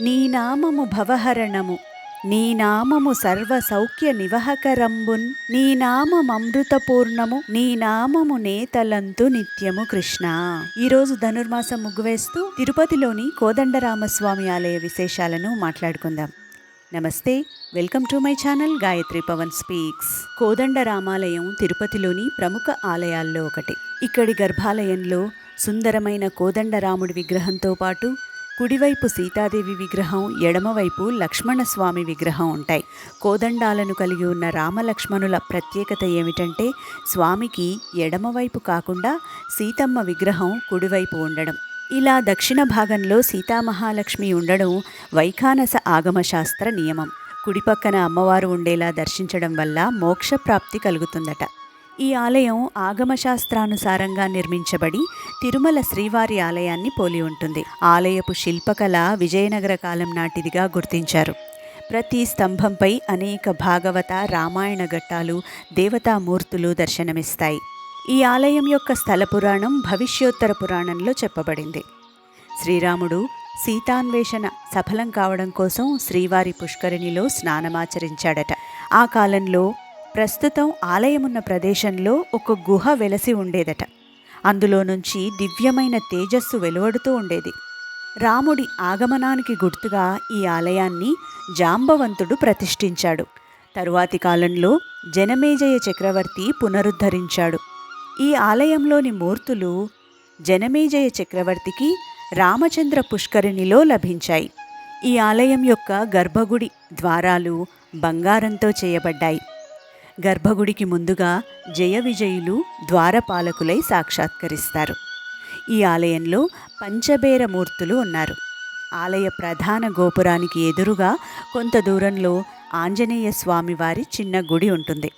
నీ నామము భవహరణము నీ నామము సర్వ సౌఖ్య నివహకరంబున్ నీ నామమృతపూర్ణము నీ నామము నేతలంతు నిత్యము కృష్ణ. ఈరోజు ధనుర్మాసం ముగ్గువేస్తూ తిరుపతిలోని కోదండరామస్వామి ఆలయ విశేషాలను మాట్లాడుకుందాం. నమస్తే welcome to my channel Gayatri Pavan speaks. Kodanda Ramalayam తిరుపతిలోని ప్రముఖ ఆలయాల్లో ఒకటి. ఇక్కడి గర్భాలయంలో సుందరమైన కోదండరాముడి విగ్రహంతో పాటు కుడివైపు సీతాదేవి విగ్రహం ఎడమవైపు లక్ష్మణస్వామి విగ్రహం ఉంటాయి. కోదండాలను కలిగి ఉన్న రామలక్ష్మణుల ప్రత్యేకత ఏమిటంటే స్వామికి ఎడమవైపు కాకుండా సీతమ్మ విగ్రహం కుడివైపు ఉండడం. ఇలా దక్షిణ భాగంలో సీతామహాలక్ష్మి ఉండడం వైఖానస ఆగమశాస్త్ర నియమం. కుడిపక్కన అమ్మవారు ఉండేలా దర్శించడం వల్ల మోక్షప్రాప్తి కలుగుతుందట. ఈ ఆలయం ఆగమశాస్త్రానుసారంగా నిర్మించబడి తిరుమల శ్రీవారి ఆలయాన్ని పోలి ఉంటుంది. ఆలయపు శిల్పకళ విజయనగర కాలం నాటిదిగా గుర్తించారు. ప్రతి స్తంభంపై అనేక భాగవత రామాయణ ఘట్టాలు దేవతామూర్తులు దర్శనమిస్తాయి. ఈ ఆలయం యొక్క స్థల పురాణం భవిష్యోత్తర పురాణంలో చెప్పబడింది. శ్రీరాముడు సీతాన్వేషణ సఫలం కావడం కోసం శ్రీవారి పుష్కరిణిలో స్నానమాచరించాడట. ఆ కాలంలో ప్రస్తుతం ఆలయమున్న ప్రదేశంలో ఒక గుహ వెలసి ఉండేదట. అందులో నుంచి దివ్యమైన తేజస్సు వెలువడుతూ ఉండేది. రాముడి ఆగమనానికి గుర్తుగా ఈ ఆలయాన్ని జాంబవంతుడు ప్రతిష్ఠించాడు. తరువాతి కాలంలో జనమేజయ చక్రవర్తి పునరుద్ధరించాడు. ఈ ఆలయంలోని మూర్తులు జనమేజయ చక్రవర్తికి రామచంద్ర పుష్కరిణిలో లభించాయి. ఈ ఆలయం యొక్క గర్భగుడి ద్వారాలు బంగారంతో చేయబడ్డాయి. గర్భగుడికి ముందుగా జయ విజయులు ద్వారపాలకులై సాక్షాత్కరిస్తారు. ఈ ఆలయంలో పంచబేర మూర్తులు ఉన్నారు. ఆలయ ప్రధాన గోపురానికి ఎదురుగా కొంత దూరంలో ఆంజనేయ స్వామివారి చిన్న గుడి ఉంటుంది.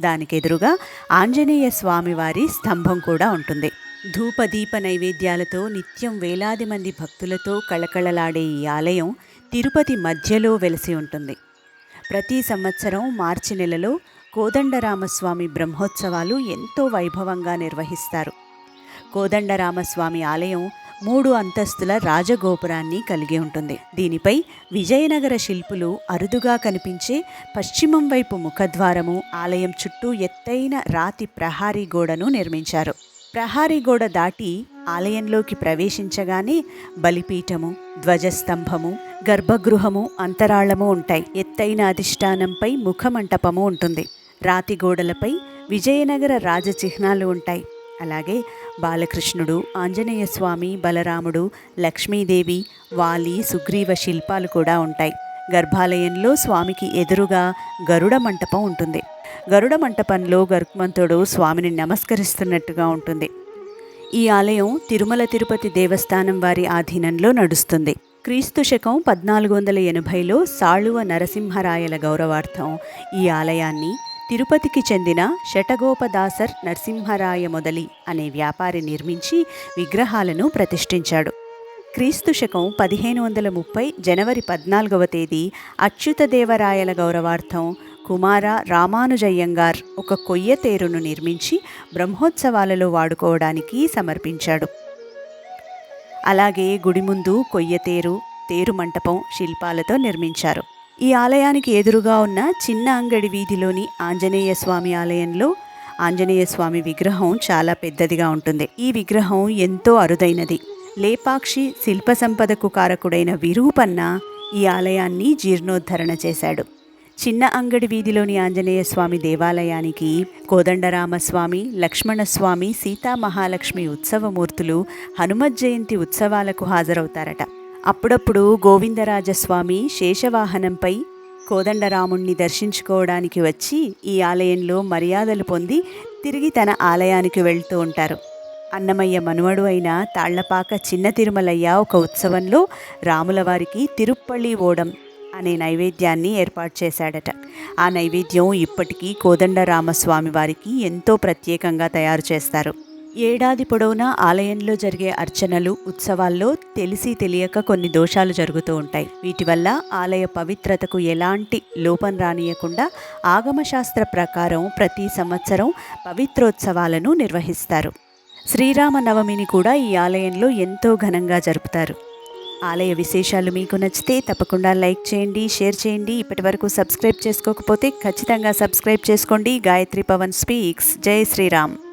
దానికి ఎదురుగా ఆంజనేయ స్వామివారి స్తంభం కూడా ఉంటుంది. ధూపదీప నైవేద్యాలతో నిత్యం వేలాది మంది భక్తులతో కళకళలాడే ఈ ఆలయం తిరుపతి మధ్యలో వెలిసి ఉంటుంది. ప్రతి సంవత్సరం మార్చి నెలలో కోదండరామస్వామి బ్రహ్మోత్సవాలు ఎంతో వైభవంగా నిర్వహిస్తారు. కోదండరామస్వామి ఆలయం మూడు అంతస్తుల రాజగోపురాన్ని కలిగి ఉంటుంది. దీనిపై విజయనగర శిల్పులు అరుదుగా కనిపించే పశ్చిమం వైపు ముఖద్వారము ఆలయం చుట్టూ ఎత్తైన రాతి ప్రహారీ గోడను నిర్మించారు. ప్రహారీ గోడ దాటి ఆలయంలోకి ప్రవేశించగానే బలిపీఠము ధ్వజస్తంభము గర్భగృహము అంతరాళము ఉంటాయి. ఎత్తైన అధిష్టానంపై ముఖమంటపము ఉంటుంది. రాతి గోడలపై విజయనగర రాజచిహ్నాలు ఉంటాయి. అలాగే బాలకృష్ణుడు ఆంజనేయ స్వామి బలరాముడు లక్ష్మీదేవి వాలి సుగ్రీవ శిల్పాలు కూడా ఉంటాయి. గర్భాలయంలో స్వామికి ఎదురుగా గరుడ మంటపం ఉంటుంది. గరుడ మంటపంలో గరుత్మంతుడు స్వామిని నమస్కరిస్తున్నట్టుగా ఉంటుంది. ఈ ఆలయం తిరుమల తిరుపతి దేవస్థానం వారి ఆధీనంలో నడుస్తుంది. క్రీస్తు శకం పద్నాలుగు వందల ఎనభైలో సాళువ నరసింహరాయల గౌరవార్థం ఈ ఆలయాన్ని తిరుపతికి చెందిన శటగోపదాసర్ నరసింహరాయ మొదలి అనే వ్యాపారి నిర్మించి విగ్రహాలను ప్రతిష్ఠించాడు. క్రీస్తు శకం పదిహేను వందల ముప్పై జనవరి పద్నాలుగవ తేదీ అచ్యుతదేవరాయల గౌరవార్థం కుమార రామానుజయ్యంగార్ ఒక కొయ్య తేరును నిర్మించి బ్రహ్మోత్సవాలలో వాడుకోవడానికి సమర్పించాడు. అలాగే గుడి ముందు కొయ్య తేరు తేరు మంటపం శిల్పాలతో నిర్మించారు. ఈ ఆలయానికి ఎదురుగా ఉన్న చిన్న అంగడి వీధిలోని ఆంజనేయ స్వామి ఆలయంలో ఆంజనేయ స్వామి విగ్రహం చాలా పెద్దదిగా ఉంటుంది. ఈ విగ్రహం ఎంతో అరుదైనది. లేపాక్షి శిల్ప సంపదకు కారకుడైన విరూపన్న ఈ ఆలయాన్ని జీర్ణోద్ధరణ చేశాడు. చిన్న అంగడి వీధిలోని ఆంజనేయ స్వామి దేవాలయానికి కోదండరామస్వామి లక్ష్మణస్వామి సీతామహాలక్ష్మి ఉత్సవమూర్తులు హనుమత్ జయంతి ఉత్సవాలకు హాజరవుతారట. అప్పుడప్పుడు గోవిందరాజస్వామి శేషవాహనంపై కోదండరాముణ్ణి దర్శించుకోవడానికి వచ్చి ఈ ఆలయంలో మర్యాదలు పొంది తిరిగి తన ఆలయానికి వెళ్తూ ఉంటారు. అన్నమయ్య మనువడు అయిన తాళ్ళపాక చిన్న తిరుమలయ్య ఒక ఉత్సవంలో రాముల వారికి తిరుప్పళ్ళి ఓడం అనే నైవేద్యాన్ని ఏర్పాటు చేశాడట. ఆ నైవేద్యం ఇప్పటికీ కోదండరామస్వామి వారికి ఎంతో ప్రత్యేకంగా తయారు చేస్తారు. ఏడాది పొడవునా ఆలయంలో జరిగే అర్చనలు ఉత్సవాల్లో తెలిసి తెలియక కొన్ని దోషాలు జరుగుతూ ఉంటాయి. వీటి వల్ల ఆలయ పవిత్రతకు ఎలాంటి లోపం రానియకుండా ఆగమశాస్త్ర ప్రకారం ప్రతి సంవత్సరం పవిత్రోత్సవాలను నిర్వహిస్తారు. శ్రీరామ నవమిని కూడా ఈ ఆలయంలో ఎంతో ఘనంగా జరుపుతారు. ఆలయ విశేషాలు మీకు నచ్చితే తప్పకుండా లైక్ చేయండి షేర్ చేయండి. ఇప్పటి వరకు సబ్స్క్రైబ్ చేసుకోకపోతే ఖచ్చితంగా సబ్స్క్రైబ్ చేసుకోండి. గాయత్రి పవన్ స్పీక్స్. జై శ్రీరామ్.